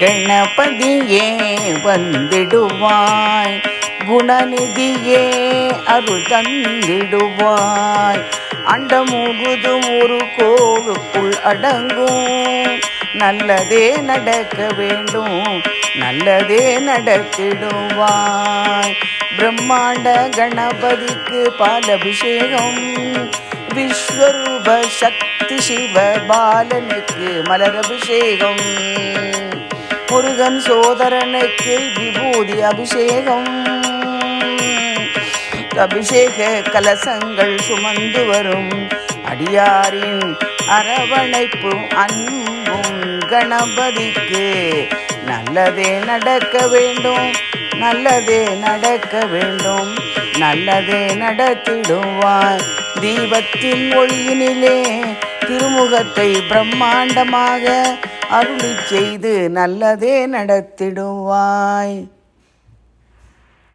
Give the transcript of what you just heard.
கணபதியே வந்திடுவாய் குணநிதியே அருள் தந்திடுவாய். அண்டமுகுதும் ஒரு கோவுக்குள் அடங்கும் நல்லதே நடக்க வேண்டும் நல்லதே நடத்திடுவாய். பிரம்மாண்ட கணபதிக்கு பாலபிஷேகம் விஸ்வரூப சக்தி சிவ பாலனுக்கு மலரபிஷேகம். முருகன் சோதரனுக்கு விபூதி அபிஷேகம். அபிஷேக கலசங்கள் சுமந்து வரும் அடியாரின் அரவணைப்பும் அன்பும் கணபதிக்கு. நல்லதே நடக்க வேண்டும் நல்லதே நடக்க வேண்டும் நல்லதே நடத்திடுவாய் தீபத்தின் ஒளியினிலே திருமுகத்தை பிரம்மாண்டமாக அருளி செய்து நல்லதே நடத்திடுவாய்.